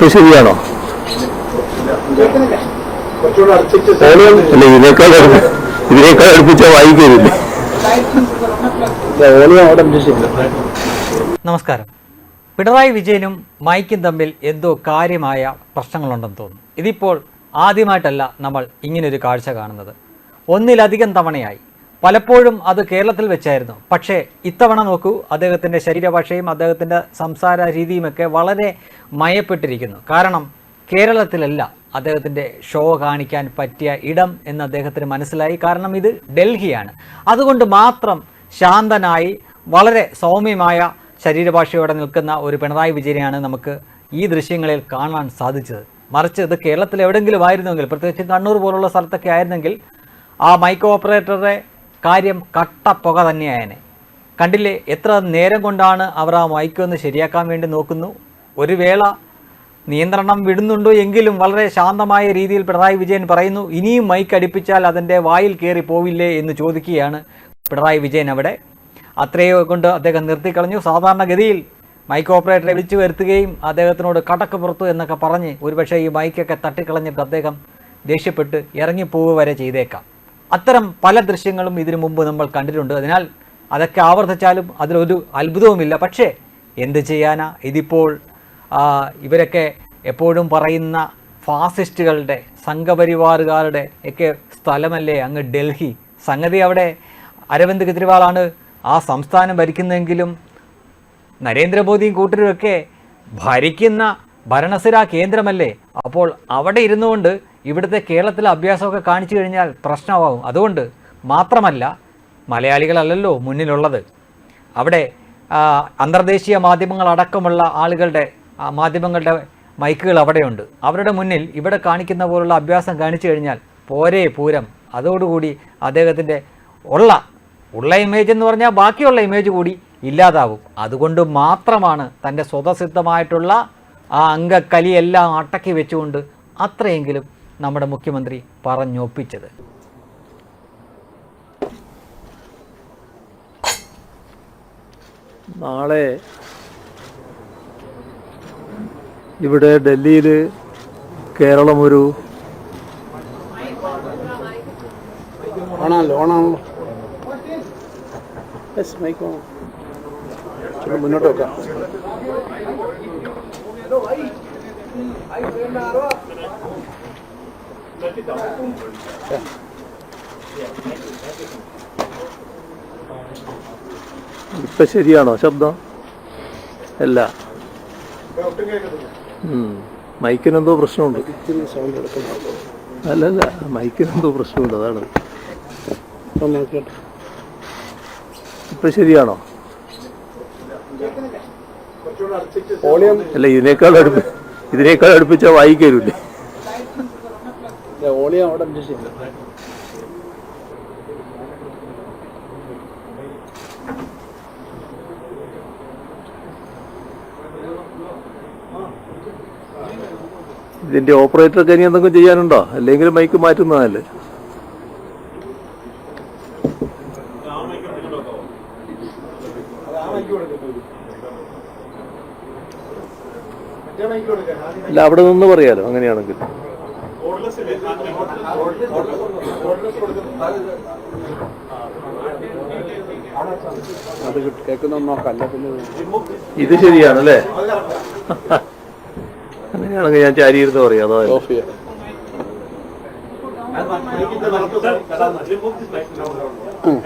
ഇപ്പൊ ശരിയാണോ? അല്ല ഇതിനേക്കാൾ ഇതിനേക്കാൾ അടുപ്പിച്ച വായിക്കരുത്. നമസ്കാരം. പിണറായി വിജയനും മൈക്കും തമ്മിൽ എന്തോ കാര്യമായ പ്രശ്നങ്ങളുണ്ടെന്ന് തോന്നുന്നു. ഇതിപ്പോൾ ആദ്യമായിട്ടല്ല നമ്മൾ ഇങ്ങനൊരു കാഴ്ച കാണുന്നത്. ഒന്നിലധികം തവണയായി പലപ്പോഴും അത് കേരളത്തിൽ വെച്ചായിരുന്നു. പക്ഷേ ഇത്തവണ നോക്കൂ അദ്ദേഹത്തിന്റെ ശരീരഭാഷയും അദ്ദേഹത്തിന്റെ സംസാര രീതിയുമൊക്കെ വളരെ മയപ്പെട്ടിരിക്കുന്നു. കാരണം കേരളത്തിലല്ല അദ്ദേഹത്തിന്റെ ഷോ കാണിക്കാൻ പറ്റിയ ഇടം എന്ന് അദ്ദേഹത്തിന് മനസ്സിലായി. കാരണം ഇത് ഡൽഹിയാണ്. അതുകൊണ്ട് മാത്രം ശാന്തനായി വളരെ സൗമ്യമായ ശരീരഭാഷയോടെ നിൽക്കുന്ന ഒരു പിണറായി വിജയനെയാണ് നമുക്ക് ഈ ദൃശ്യങ്ങളിൽ കാണാൻ സാധിച്ചത്. മറിച്ച് ഇത് കേരളത്തിൽ എവിടെയെങ്കിലും ആയിരുന്നുവെങ്കിൽ പ്രത്യേകിച്ച് കണ്ണൂർ പോലുള്ള സ്ഥലത്തൊക്കെ ആയിരുന്നെങ്കിൽ ആ മൈക്ക് ഓപ്പറേറ്ററുടെ കാര്യം കട്ട പുക തന്നെയായനെ. കണ്ടില്ലേ എത്ര നേരം കൊണ്ടാണ് അവർ ആ മൈക്ക് ഒന്ന് ശരിയാക്കാൻ വേണ്ടി നോക്കുന്നു? ഒരു വേള നിയന്ത്രണം വിടുന്നുണ്ടോ എങ്കിലും വളരെ ശാന്തമായ രീതിയിൽ പിണറായി വിജയൻ പറയുന്നു ഇനിയും മൈക്ക് അടുപ്പിച്ചാൽ അതിന്റെ വായിൽ കയറി പോവില്ലേ? എന്ന് ചോദിക്കുകയാണ് പിണറായി വിജയൻ അവിടെ. അത്രയോ കൊണ്ട് അദ്ദേഹം നിർത്തിക്കളഞ്ഞു സാധാരണഗതിയിൽ മൈക്ക് ഓപ്പറേറ്ററെ വിളിച്ചു വരുത്തുകയും അദ്ദേഹത്തിനോട് കടക്ക് പുറത്തു എന്നൊക്കെ പറഞ്ഞ് ഒരുപക്ഷേ ഈ മൈക്കൊക്കെ തട്ടിക്കളഞ്ഞിട്ട് അദ്ദേഹം ദേഷ്യപ്പെട്ട് ഇറങ്ങിപ്പോവുക വരെ ചെയ്തേക്കാം. അത്തരം പല ദൃശ്യങ്ങളും ഇതിനു മുമ്പ് നമ്മൾ കണ്ടിട്ടുണ്ട്. അതിനാൽ അതൊക്കെ ആവർത്തിച്ചാലും അതിലൊരു അത്ഭുതവുമില്ല. പക്ഷേ എന്ത് ചെയ്യാനാ? ഇതിപ്പോൾ ഇവരൊക്കെ എപ്പോഴും പറയുന്ന ഫാസിസ്റ്റുകളുടെ സംഘപരിവാറുകാരുടെ ഒക്കെ സ്ഥലമല്ലേ അങ്ങ് ഡൽഹി? സംഗതി അവിടെ അരവിന്ദ് കെജ്രിവാളാണ് ആ സംസ്ഥാനം ഭരിക്കുന്നതെങ്കിലും നരേന്ദ്രമോദിയും കൂട്ടരുമൊക്കെ ഭരിക്കുന്ന ഭരണസിര കേന്ദ്രമല്ലേ? അപ്പോൾ അവിടെ ഇരുന്നുകൊണ്ട് ഇവിടുത്തെ കേരളത്തിലെ അഭ്യാസമൊക്കെ കാണിച്ചു കഴിഞ്ഞാൽ പ്രശ്നമാവും. അതുകൊണ്ട് മാത്രമല്ല മലയാളികളല്ലല്ലോ മുന്നിലുള്ളത്. അവിടെ അന്തർദേശീയ മാധ്യമങ്ങളടക്കമുള്ള ആളുകളുടെ മാധ്യമങ്ങളുടെ മൈക്കുകൾ അവിടെയുണ്ട്. അവരുടെ മുന്നിൽ ഇവിടെ കാണിക്കുന്ന പോലുള്ള അഭ്യാസം കാണിച്ചു കഴിഞ്ഞാൽ പോരേ പൂരം. അതോടുകൂടി അദ്ദേഹത്തിന്റെ ഉള്ള ഉള്ള ഇമേജ് എന്ന് പറഞ്ഞാൽ ബാക്കിയുള്ള ഇമേജ് കൂടി ഇല്ലാതാവും അതുകൊണ്ട് മാത്രമാണ് തന്റെ സ്വതസിദ്ധമായിട്ടുള്ള ആ അംഗക്കലിയെല്ലാം അടക്കി വെച്ചുകൊണ്ട് അത്രയെങ്കിലും നമ്മുടെ മുഖ്യമന്ത്രി പറഞ്ഞൊപ്പിച്ചത്. നാളെ ഇവിടെ ഡൽഹിയിൽ കേരളം ഒരു ഓണാണല്ലോ ഓണാണല്ലോ. യെസ് മൈക്ക് ഇപ്പൊ ശരിയാണോ ശബ്ദം? അല്ല. മൈക്കിനെന്തോ പ്രശ്നമുണ്ട്. അല്ലല്ല മൈക്കിനെന്തോ പ്രശ്നമുണ്ട് അതാണ്. ഇപ്പൊ ശരിയാണോ? അല്ല ഇതിനേക്കാൾ അടുപ്പ് ഇതിനേക്കാൾ അടുപ്പിച്ചാൽ വായിക്കരുല്ലേ വോളിയം അവിടെ ഇതിന്റെ ഓപ്പറേറ്റർക്ക് ഇനി എന്തെങ്കിലും ചെയ്യാനുണ്ടോ? അല്ലെങ്കിൽ മൈക്ക് മാറ്റുന്നതല്ലേ? അല്ല അവിടെ നിന്ന് പറയാലോ അങ്ങനെയാണെങ്കിൽ. അത് കേൾക്കുന്ന പിന്നെ ഇത് ശരിയാണല്ലേ അങ്ങനെയാണെങ്കിൽ ഞാൻ ചാരിയിരുന്ന് പറയാം അതോ ഉം.